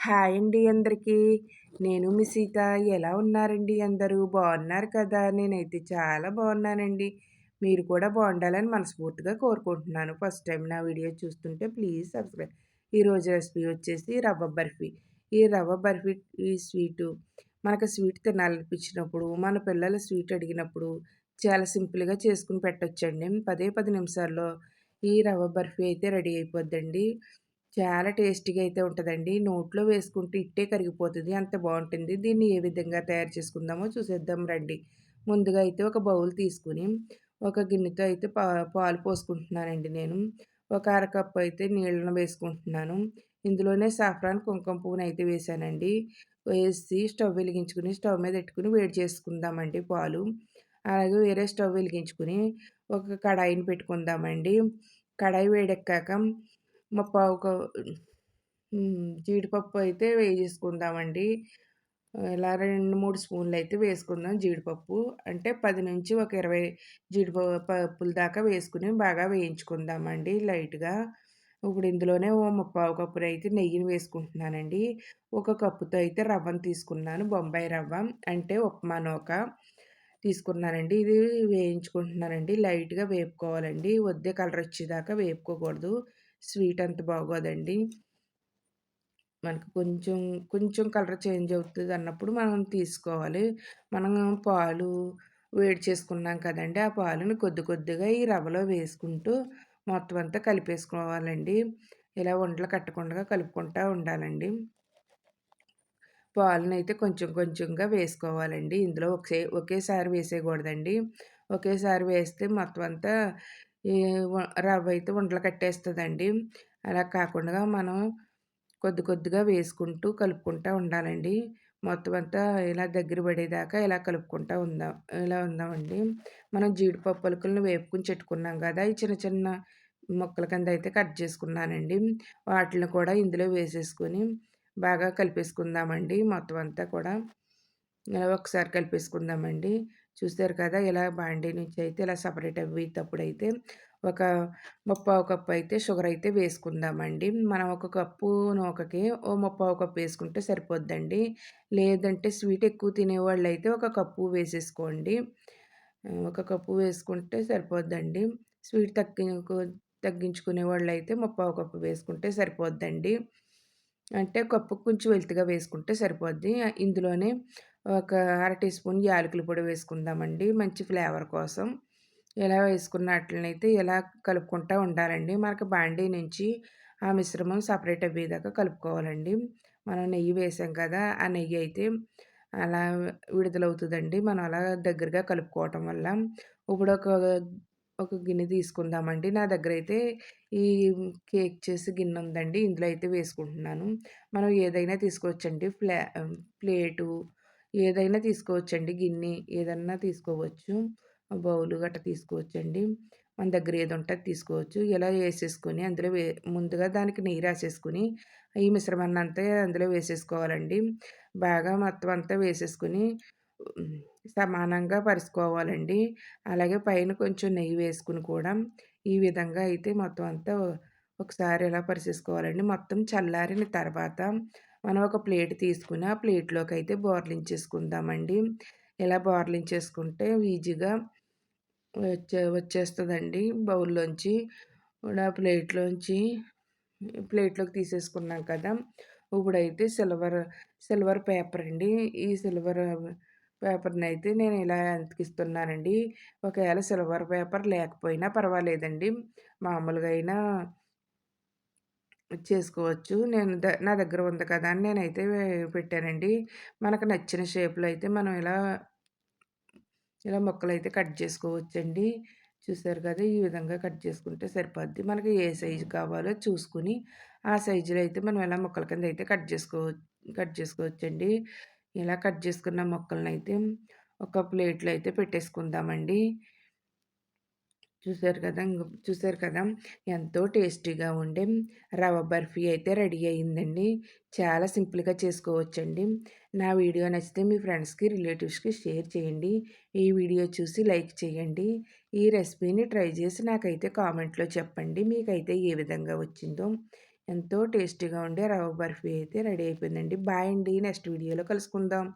Hi అండి అందరికీ. నేను మీ సీత. ఎలా ఉన్నారండి అందరూ? బాగున్నారు కదా? నేనైతే చాలా బాగున్నానండి. మీరు కూడా బాగుండాలని మనస్ఫూర్తిగా కోరుకుంటున్నాను. ఫస్ట్ టైం నా వీడియో చూస్తుంటే ప్లీజ్ సబ్స్క్రైబ్. ఈరోజు రెసిపీ వచ్చేసి రవ్వ బర్ఫీ. ఈ రవ్వ బర్ఫీ ఈ స్వీటు మనకు స్వీట్ తినాలనిపించినప్పుడు మన పిల్లలు స్వీట్ అడిగినప్పుడు చాలా సింపుల్గా చేసుకుని పెట్టొచ్చండి. పదే పది నిమిషాల్లో ఈ రవ్వ బర్ఫీ అయితే రెడీ అయిపోద్దండి. చాలా టేస్టీగా అయితే ఉంటుందండి. నోట్లో వేసుకుంటే ఇట్టే కరిగిపోతుంది. అంత బాగుంటుంది. దీన్ని ఏ విధంగా తయారు చేసుకుందామో చూసేద్దాం రండి. ముందుగా అయితే ఒక బౌల్ తీసుకుని ఒక గిన్నెతో అయితే పా పాలు పోసుకుంటున్నానండి నేను. ఒక అరకప్పు అయితే నీళ్ళను వేసుకుంటున్నాను. ఇందులోనే సాఫ్రాన్ కుంకుమ పువ్వుని అయితే వేసానండి. వేసి స్టవ్ వెలిగించుకుని స్టవ్ మీద పెట్టుకుని వేడి చేసుకుందామండి పాలు. అలాగే వేరే స్టవ్ వెలిగించుకుని ఒక కడాయిని పెట్టుకుందామండి. కడాయి వేడెక్కాక మా ఒక జీడిపప్పు అయితే వేసేసుకుందామండి ఇలా రెండు మూడు స్పూన్లు అయితే వేసుకుందాం జీడిపప్పు. అంటే పది నుంచి ఒక ఇరవై జీడిపప్పుల దాకా వేసుకుని బాగా వేయించుకుందామండి లైట్గా. ఇప్పుడు ఇందులోనే ఓ ముప్పావు కప్పులు అయితే నెయ్యిని వేసుకుంటున్నానండి. ఒక కప్పుతో అయితే రవ్వను తీసుకున్నాను బొంబాయి రవ్వ. అంటే ఉప్మా నూక తీసుకున్నానండి. ఇది వేయించుకుంటున్నానండి. లైట్గా వేపుకోవాలండి. వద్దే కలర్ వచ్చేదాకా వేపుకోకూడదు. స్వీట్ అంత బాగోదండి. మనకు కొంచెం కొంచెం కలర్ చేంజ్ అవుతుంది అన్నప్పుడు మనం తీసుకోవాలి. మనం పాలు వేడి చేసుకున్నాం కదండి ఆ పాలను కొద్ది కొద్దిగా ఈ రవ్వలో వేసుకుంటూ మొత్తం అంతా కలిపేసుకోవాలండి. ఇలా వంటలు కట్టకుండా కలుపుకుంటూ ఉండాలండి. పాలను అయితే కొంచెం కొంచెంగా వేసుకోవాలండి. ఇందులో ఒకే ఒకేసారి వేసేయకూడదండి. ఒకేసారి వేస్తే మొత్తం అంతా ఈ రవ్వ అయితే ఉండలు కట్టేస్తుందండి. అలా కాకుండా మనం కొద్ది కొద్దిగా వేసుకుంటూ కలుపుకుంటూ ఉండాలండి. మొత్తం అంతా ఇలా దగ్గర పడేదాకా ఇలా కలుపుకుంటూ ఉందాం ఇలా ఉందామండి. మనం జీడిపప్పు పలుకులను వేపుకుని చెట్టుకున్నాం కదా ఈ చిన్న చిన్న మొక్కల కింద అయితే కట్ చేసుకున్నానండి. వాటిని కూడా ఇందులో వేసేసుకొని బాగా కలిపేసుకుందామండి. మొత్తం అంతా కూడా ఇలా ఒకసారి కలిపేసుకుందామండి. చూస్తారు కదా! ఇలా బాండీ నుంచి అయితే ఇలా సపరేట్ అయ్యేటప్పుడు అయితే ఒక ముప్పావు కప్పు అయితే షుగర్ అయితే వేసుకుందామండి. మనం ఒక కప్పు నూకకి ఓ ముప్పావు కప్పు వేసుకుంటే సరిపోద్దండి. లేదంటే స్వీట్ ఎక్కువ తినేవాళ్ళు అయితే ఒక కప్పు వేసేసుకోండి. ఒక కప్పు వేసుకుంటే సరిపోద్దండి. స్వీట్ తగ్గి తగ్గించుకునే వాళ్ళు అయితే ముప్పావు కప్పు వేసుకుంటే సరిపోద్దండి. అంటే కప్పు కొంచెం వెల్తిగా వేసుకుంటే సరిపోద్ది. ఇందులోనే ఒక అర టీ స్పూన్ యాలకుల పొడి వేసుకుందామండి. మంచి ఫ్లేవర్ కోసం. ఇలా వేసుకున్నట్లయితే ఇలా కలుపుకుంటూ ఉండాలండి. మనకు బాండీ నుంచి ఆ మిశ్రమం సపరేట్ అయ్యేదాకా కలుపుకోవాలండి. మనం నెయ్యి వేసాం కదా ఆ నెయ్యి అయితే అలా విడుదలవుతుందండి. మనం అలా దగ్గరగా కలుపుకోవటం వల్ల. ఇప్పుడు ఒక ఒక గిన్నె తీసుకుందామండి. నా దగ్గర అయితే ఈ కేక్ చేసి గిన్నె ఉందండి. ఇందులో అయితే వేసుకుంటున్నాను. మనం ఏదైనా తీసుకోవచ్చండి. ఫ్లా ప్లేటు ఏదైనా తీసుకోవచ్చండి. గిన్నె ఏదన్నా తీసుకోవచ్చు. బౌలు గట్ట తీసుకోవచ్చండి. మన దగ్గర ఏది ఉంటే తీసుకోవచ్చు. ఇలా వేసేసుకొని అందులో వే ముందుగా దానికి నెయ్యి రాసేసుకుని ఈ మిశ్రమాన్ని అంతా అందులో వేసేసుకోవాలండి. బాగా మొత్తం అంతా వేసేసుకుని సమానంగా పరుచుకోవాలండి. అలాగే పైన కొంచెం నెయ్యి వేసుకుని కూడా ఈ విధంగా అయితే మొత్తం అంతా ఒకసారి ఇలా పరిచేసుకోవాలండి. మొత్తం చల్లారిన తర్వాత మనం ఒక ప్లేట్ తీసుకుని ఆ ప్లేట్లోకి అయితే బోర్లించేసుకుందామండి ఇలా బోర్లించేసుకుంటే ఈజీగా వచ్చే వచ్చేస్తుందండి. బౌల్లోంచి ఆ ప్లేట్లోంచి ప్లేట్లోకి తీసేసుకున్నాం కదా! ఇప్పుడైతే సిల్వర్ సిల్వర్ పేపర్ అండి. ఈ సిల్వర్ పేపర్ని అయితే నేను ఇలా అతికిస్తున్నానండి. ఒకవేళ సిల్వర్ పేపర్ లేకపోయినా పర్వాలేదండి. మామూలుగా అయినా చేసుకోవచ్చు. నేను ద నా దగ్గర ఉంది కదా అని నేనైతే పెట్టానండి. మనకు నచ్చిన షేప్లో అయితే మనం ఇలా ఇలా మొక్కలు అయితే కట్ చేసుకోవచ్చండి. చూసారు కదా ఈ విధంగా కట్ చేసుకుంటే సరిపోద్ది. మనకి ఏ సైజు కావాలో చూసుకుని ఆ సైజులో అయితే మనం ఇలా మొక్కల కింద అయితే కట్ చేసుకో కట్ చేసుకోవచ్చండి. ఇలా కట్ చేసుకున్న మొక్కలను అయితే ఒక ప్లేట్లో అయితే పెట్టేసుకుందామండి. చూసారు కదా! చూసారు కదా! ఎంతో టేస్టీగా ఉండే రవ్వ బర్ఫీ అయితే రెడీ అయ్యిందండి చాలా సింపుల్గా చేసుకోవచ్చండి. నా వీడియో నచ్చితే మీ ఫ్రెండ్స్కి రిలేటివ్స్కి షేర్ చేయండి. ఈ వీడియో చూసి లైక్ చేయండి. ఈ రెసిపీని ట్రై చేసి నాకైతే కామెంట్లో చెప్పండి. మీకైతే ఏ విధంగా వచ్చిందో. ఎంతో టేస్టీగా ఉండే రవ్వ బర్ఫీ అయితే రెడీ అయిపోయిందండి. బాయ్ అండి. నెక్స్ట్ వీడియోలో కలుసుకుందాం.